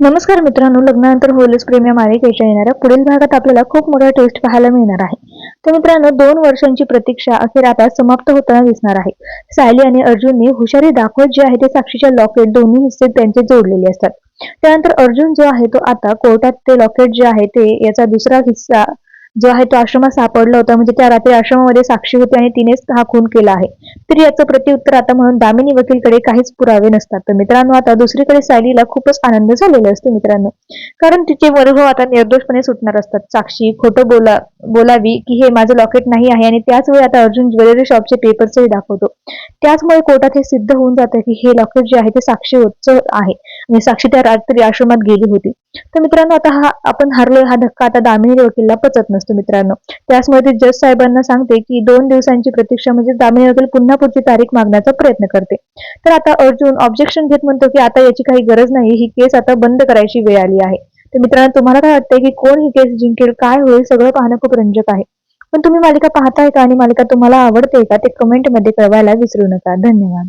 नमस्कार मित्रांनो लग्नानंतर होलच प्रेम मालिकेच्या येणाऱ्या पुढील भागात आपल्याला खूप मोठा ट्विस्ट पाहायला मिळणार आहे. तर मित्रांनो दोन वर्षांची प्रतीक्षा अखेर आता समाप्त होताना दिसणार आहे. सायली आणि अर्जुनने हुशारी दाखवत जे आहे ते साक्षीच्या लॉकेट दोन्ही हिस्से त्यांचे जोडलेले असतात. त्यानंतर अर्जुन जो आहे तो आता कोर्टात ते लॉकेट जे आहे ते याचा दुसरा हिस्सा जो आहे तो आश्रमात सापडला होता. म्हणजे त्या रात्री आश्रमामध्ये साक्षी होती आणि तिनेच हा खून केला आहे. तर याचं प्रत्युत्तर आता म्हणून दामिनी वकीलकडे काहीच पुरावे नसतात. तर मित्रांनो आता दुसरीकडे सायलीला खूपच आनंद झालेला असतो मित्रांनो. कारण तिचे वैभव आता निर्दोषपणे सुटणार असतात. साक्षी खोटं बोला बोलावी की हे माझं लॉकेट नाही आहे आणि त्याच वेळी आता अर्जुन ज्वेलरी शॉपचे पेपर्सही दाखवतो. त्याचमुळे कोर्टात हे सिद्ध होऊन जातं की हे लॉकेट जे आहे ते साक्षी होतच आहे. मी साक्षी त्या रात्री आश्रमात गेली होती. तर मित्रांनो आता हा आपण हरलोय हा धक्का. आता दामिनी वकीलला पचत नसतो मित्रांनो. त्याचमुळे ते जज साहेबांना सांगते की दोन दिवसांची प्रतीक्षा म्हणजे दामिनी वकील पुन्हा पुढची तारीख मागण्याचा प्रयत्न करते. तर आता अर्जुन ऑब्जेक्शन घेत म्हणतो की आता याची काही गरज नाही. ही केस आता बंद करायची वेळ आली आहे. तर मित्रांनो तुम्हाला काय वाटतंय की कोण ही केस जिंकेल? काय होईल? सगळं पाहणं खूप रंजक आहे. पण तुम्ही मालिका पाहताय का आणि मालिका तुम्हाला आवडते का? ते कमेंटमध्ये कळवायला विसरू नका. धन्यवाद.